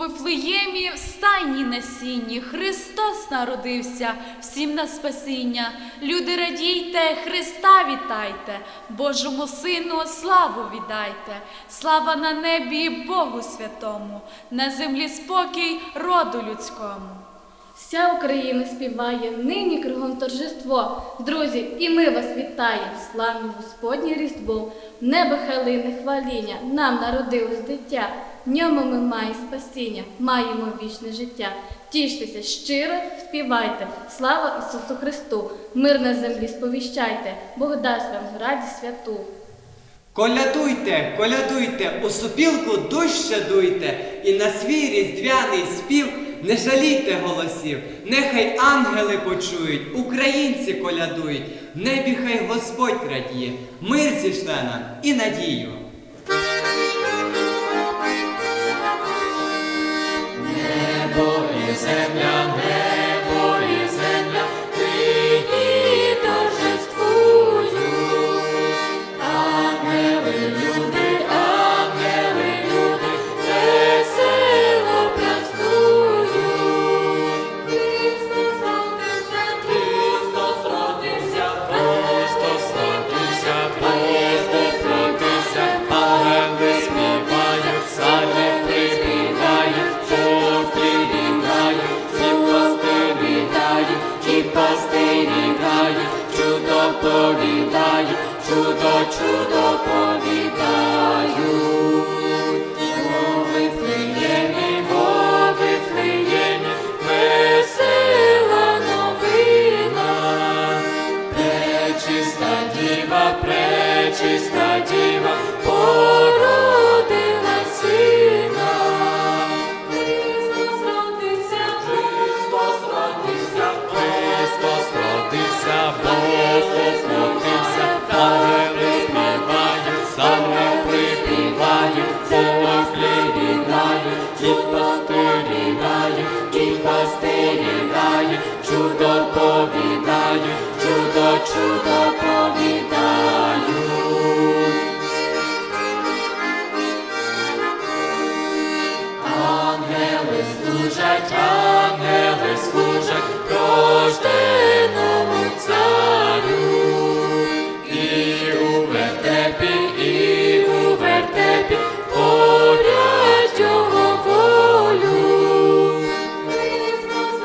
Вифлеємі в стайні насінні Христос народився, всім на спасіння. Люди радійте, Христа вітайте, Божому Сину славу віддайте. Слава на небі Богу святому, на землі спокій роду людському. Вся Україна співає, нині кругом торжество. Друзі, і ми вас вітаємо, славні Господнє Різдво. Небо халине хваління, нам народилось дитя. В ньому ми маємо спасіння, маємо вічне життя. Тіштеся щиро, співайте, слава Ісусу Христу! Мир на землі сповіщайте, Бог дасть вам радість святу. Колядуйте, колядуйте, у супілку дужче дуйте, і на свій різдвяний спів не жалійте голосів, нехай ангели почують, українці колядують, в небі хай Господь радіє, мир зішле нам і надію. І у вертепі його волю. Христос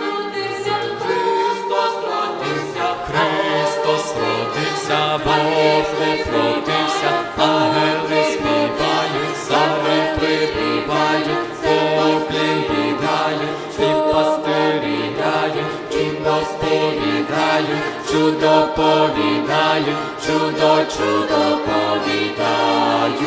Христос родився, Христос родився, Бог родився, ангели співають, цари припівають, поклін бігають, і пастирі гають, і пастирі чудо повідають, чудо, чудо повідають.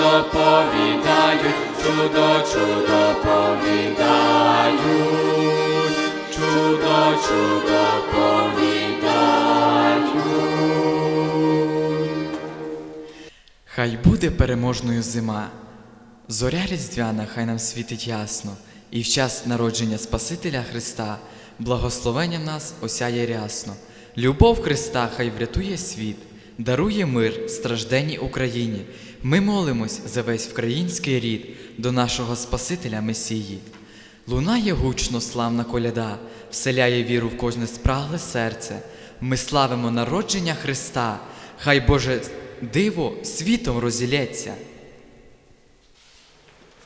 Чудо повідають, чудо, чудо повідають, чудо, чудо повідають. Хай буде переможною зима, зоря різдвяна, хай нам світить ясно, і в час народження Спасителя Христа благословенням нас осяє рясно. Любов Христа хай врятує світ, дарує мир стражденній Україні. Ми молимось за весь український рід до нашого Спасителя Месії. Лунає гучно славна коляда, вселяє віру в кожне спрагле серце. Ми славимо народження Христа, хай Боже диво світом розілється.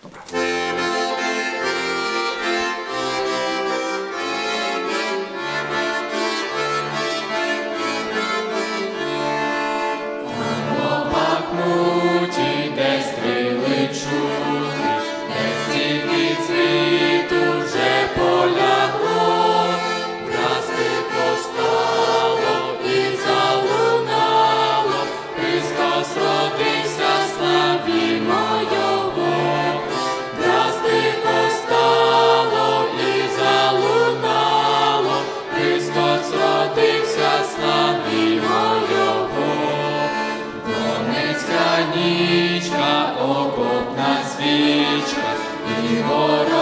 Бахмуті, Lord.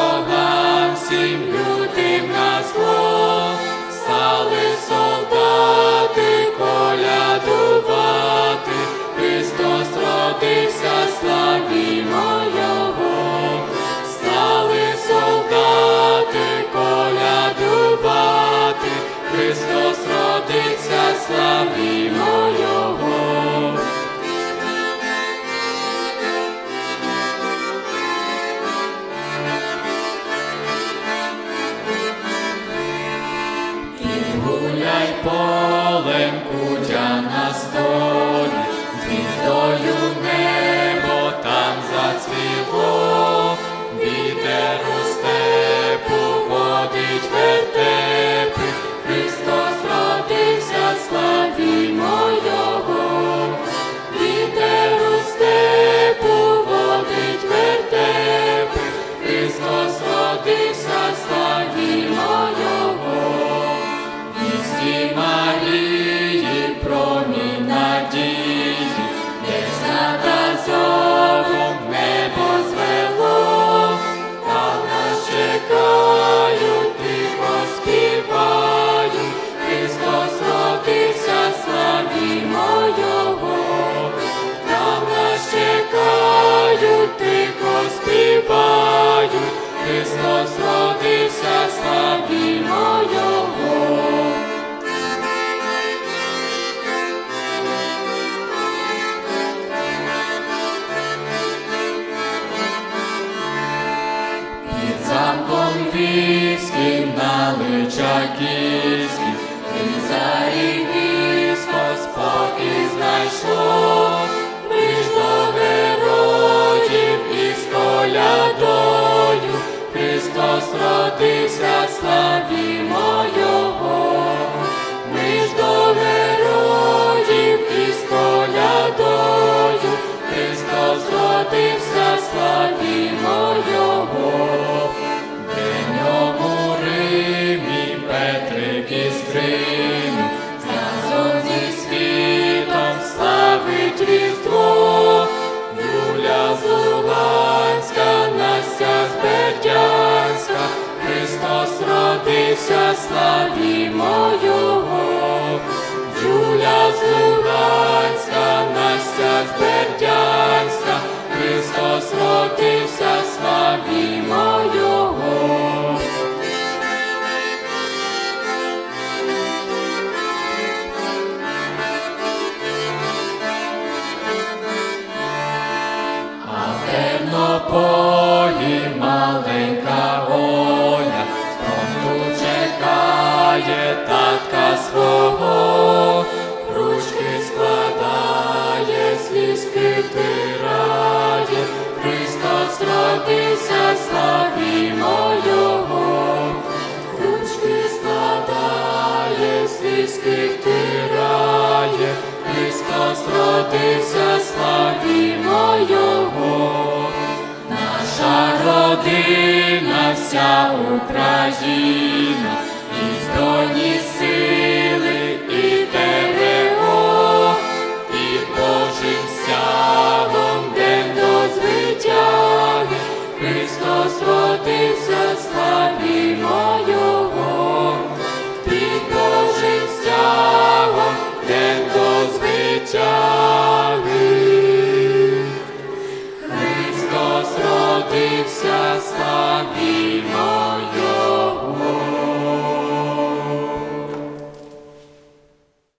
people in Вознадився славі моєго. Під замком львівським на личаківським, він зарібів. Родився, славімо Юля з Настя Бердянська, Христос родився, Його. А в Тернополі Христос родився, славімо Його. Наша родина, вся Україна, і збройні сили, і ТРО, і Божим сягом день до звитяги, Христос родився.